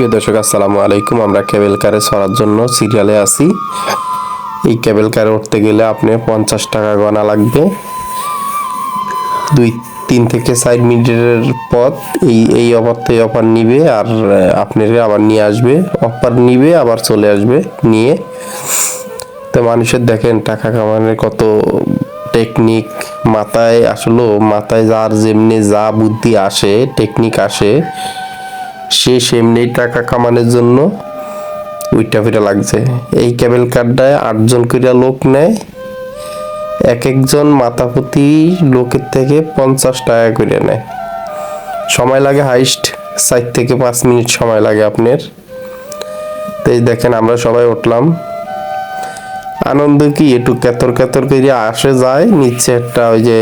প্রিয় দর্শক আসসালামু আলাইকুম। আমরা কেবল কারে সরার জন্য সিরিয়ালে আছি। এই কেবল কারে উঠতে গেলে আপনি পঞ্চাশ টাকা গণা লাগবে। দুই তিন থেকে চার মিনিটের পথ এই এই অফার থেকে অফার নিবে আর আহ, আপনাকে আবার নিয়ে আসবে। অফার নিবে আবার চলে আসবে নিয়ে। তো মানুষের দেখেন টাকা কামানোর কত টেকনিক মাথায় আসলে মাথায় যার যেমনি যা বুদ্ধি আসে টেকনিক আসে সে সেমনি টাকা কামানোর জন্য উইটা ফিটা লাগছে। এই কেবল কার্ডটায় আটজন করিয়া লোক নেয় এক একজন মাথা প্রতি লোকের থেকে পঞ্চাশ টাকা করে নেয়। সময় লাগে হাইস্ট চার থেকে পাঁচ মিনিট সময় লাগে আপনার। তো এই দেখেন আমরা সবাই উঠলাম। আনন্দ কি, একটু কেতর কেতর করে আসে যায়, নিচে একটা ওই যে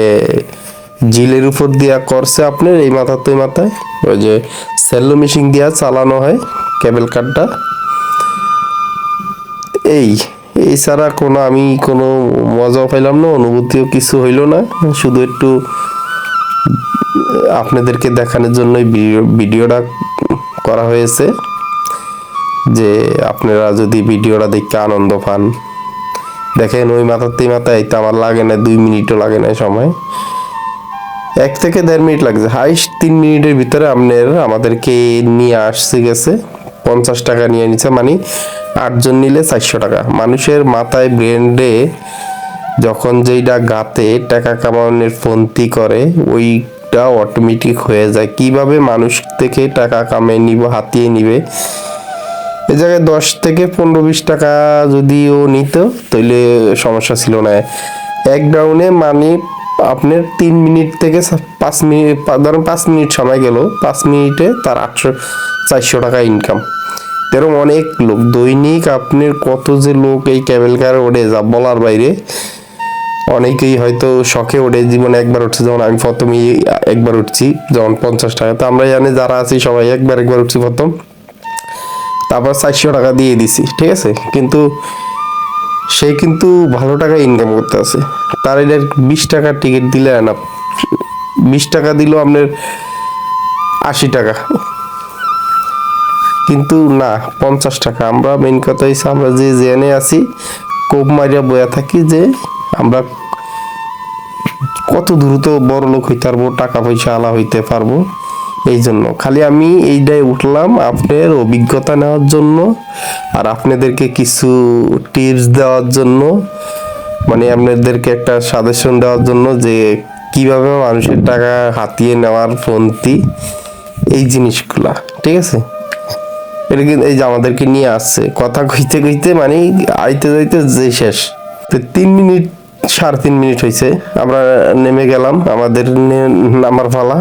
জিলের উপর দিয়া করছে আপনার, এই মাথার তো মাথায়। ওই যে সেলো মেশিন দিয়া চালানো হয় কেবল কারটা এই এই এছাড়া কোনো আমি কোনো মজাও পাইলাম না, অনুভূতিও কিছু হইল না। শুধু একটু আপনাদেরকে দেখানোর ভিডিও- ভিডিওটা করা হয়েছে যে আপনারা যদি ভিডিওটা দেখতে আনন্দ পান। দেখেন ওই মাথাতেই মাথায় তো আমার লাগে না, দুই মিনিটও লাগে না সময়। এক থেকে দেড় মিনিট লাগছে। হাইস্ট তিন মিনিটের ভিতরে আপনার আমাদেরকে নিয়ে আসছে গেছে। পঞ্চাশ টাকা নিয়ে নিচ্ছে মানে আটজন নিলে চারশো টাকা। মানুষের মাথায় ব্রেন্ডে যখন যেইটা গাতে টাকা কামানোর ফন্তি করে, ওইটা অটোমেটিক হয়ে যায়। কীভাবে মানুষ থেকে টাকা কামিয়ে নিব, হাতিয়ে নিবে? এ জায়গায় দশ থেকে পনেরো বিশ টাকা যদিও নিত তাহলে সমস্যা ছিল না। এক ডাউনে মানে আপনার তিন মিনিট থেকে পাঁচ মিনিট ধরুন ধরেন পাঁচ মিনিট সময় গেল, পাঁচ মিনিটে তার আটশো চারশো টাকা ইনকাম এরকম অনেক লোক, দৈনিক আপনার কত যে লোক এই ক্যাবেল কারে ওঠে, যা বলার বাইরে। অনেকেই হয়তো শখে ওঠে, জীবনে একবার উঠছে, যেমন আমি প্রথমেই একবার উঠছি, যেমন পঞ্চাশ টাকা। তো আমরা জানি যারা আছি সবাই একবার একবার উঠছি প্রথম। তারপর চারশো টাকা দিয়ে দিছি, ঠিক আছে? কিন্তু সে কিন্তু ভালো টাকা ইনকাম করতে আছে। তার এটা বিশ টাকার টিকিট দিলে না, বিশ টাকা দিল আপনার আশি টাকা। কিন্তু না, পঞ্চাশ টাকা। আমরা মেন কথা হচ্ছে আমরা যে জেনে আছি, কোপ মারিয়া বয়া থাকি যে আমরা কত দ্রুত বড় লোক হইতে পারব, টাকা পয়সা আলা হইতে পারব। এই জন্য খালি আমি এইটাই উঠলাম আপনার অভিজ্ঞতা নেওয়ার জন্য আর আপনাদেরকে কিছু টিপস দেওয়ার জন্য। মানে আপনাদেরকে একটা সাজেশন দেওয়ার জন্য যে কীভাবে মানুষের টাকা হাতিয়ে নেওয়ার পন্থী এই জিনিসগুলা, ঠিক আছে? এটা কিন্তু এই যে আমাদেরকে নিয়ে আসছে। কথা কইতে কইতে মানে আইতে যাইতে যে শেষ। তো তিন মিনিট, সাড়ে তিন মিনিট হয়েছে আমরা নেমে গেলাম। আমাদের নামার পালা।